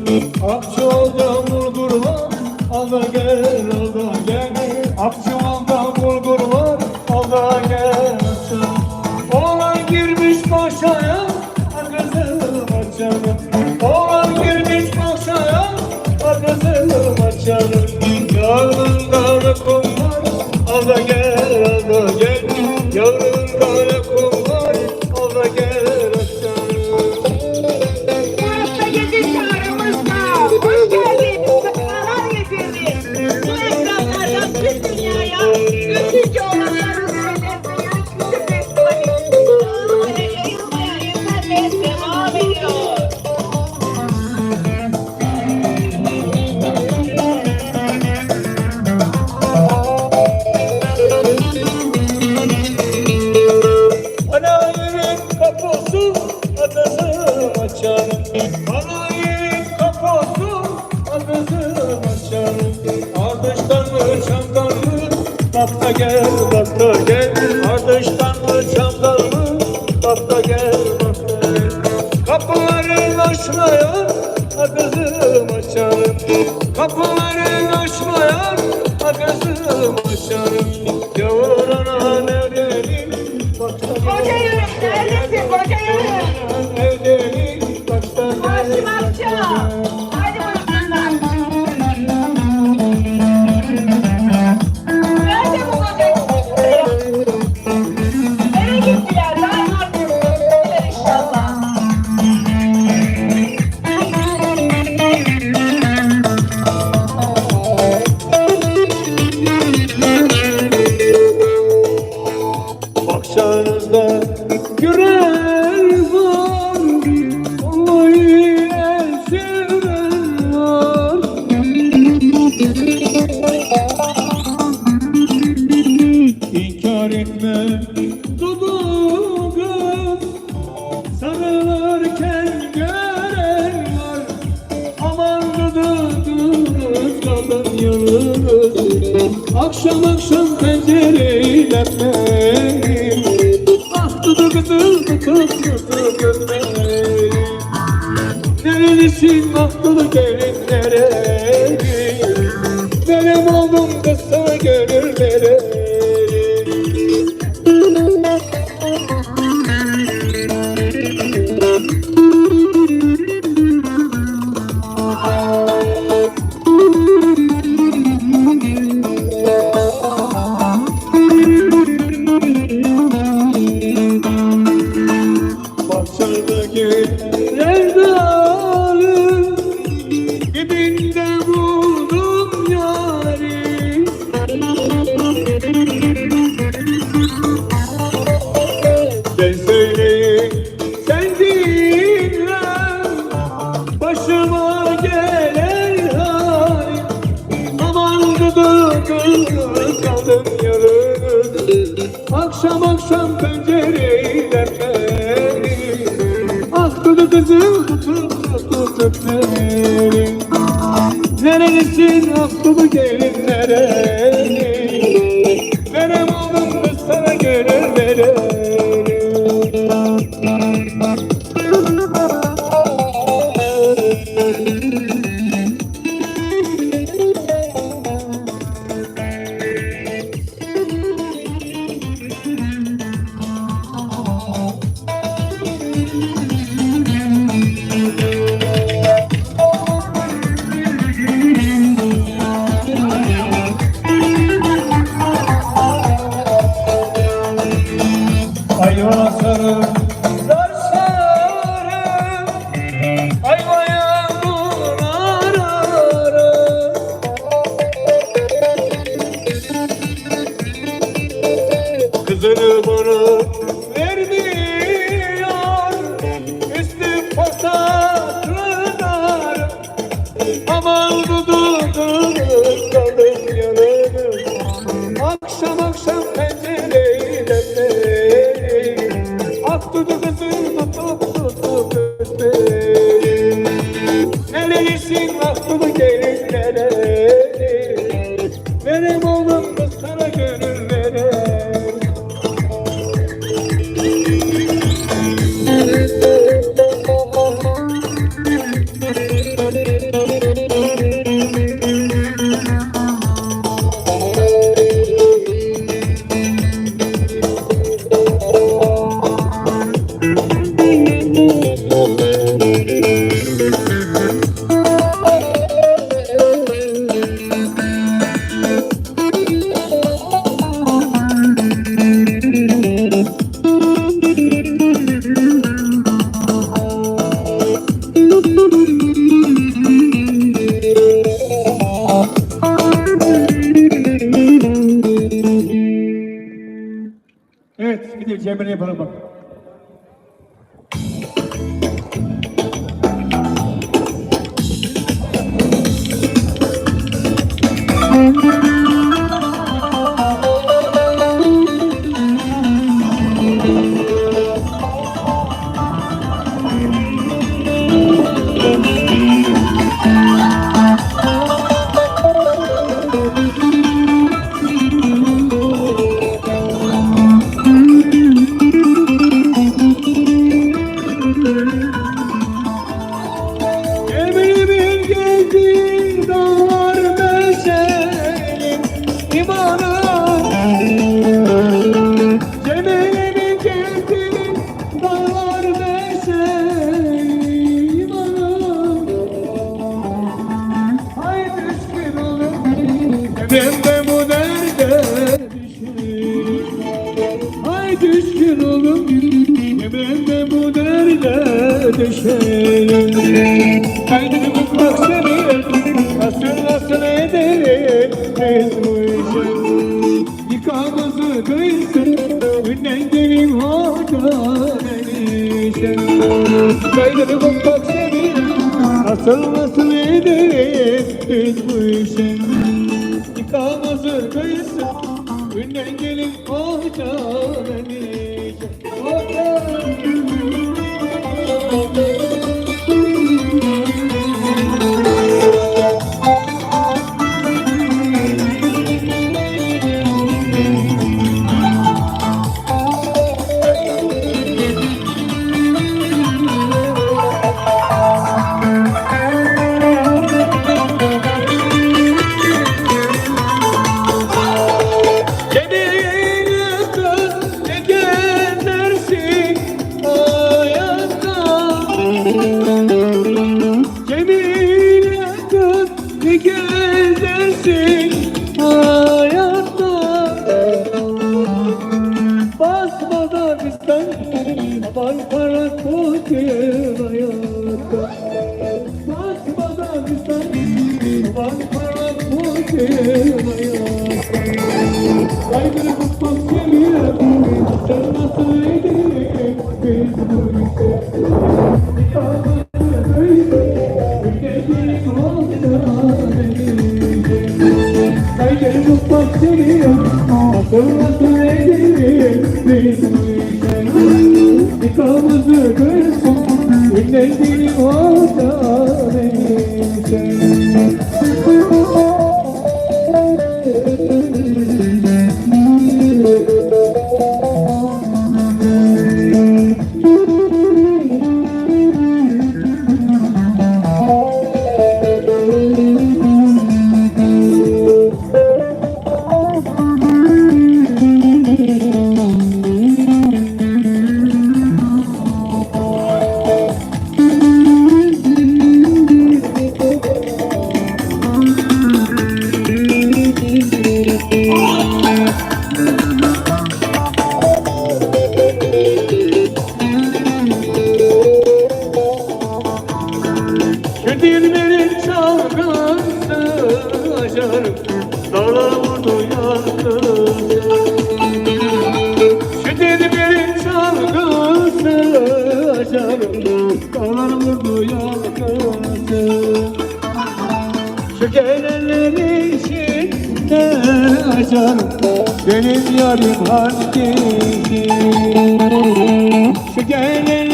Akçolda bulgurlar al da gel al da gel Akçolda bulgurlar al da gel Oğlan girmiş paşaya arkasını açalım Oğlan girmiş paşaya arkasını açalım Yarın da koy adını açarım. Anayı kapatsın adını açarım. Ardıştan mı çamdanlı Tatla gel tatla gel. Ardıştan mı çamdanlı Tatla gel tatla gel. Kapıların açmayan adını açarım. Kapıların açmayan adını açarım. Yavur ana ne derim Koca yürü, neredesin? Koca. Başarda görer var Vallahi esirler İnkar etme dudağım Sarılırken görer var. Aman dudağım Kadın yanılır Akşam akşam pencereyi demler ısırdı gözleri Nerelisin mahvolu gelinlere Verem oldum da sana gönüllere. Baba gel gönül bana Evet, bir de Cemre'ye yapalım bak. Düşerim. Kalbini mutmak seni Nasıl nasıl edelim Biz bu işe Yıkamızı kıysın Günden gelin hoca enişte Kalbini mutmak seni Nasıl nasıl edelim Biz bu işe Yıkamızı kıysın Günden gelin hoca enişte Thank you. Günlerdiğim orada neyse Yankısı Şu gelenler içinde aşarım Benim yarim hangisi Şu gelenler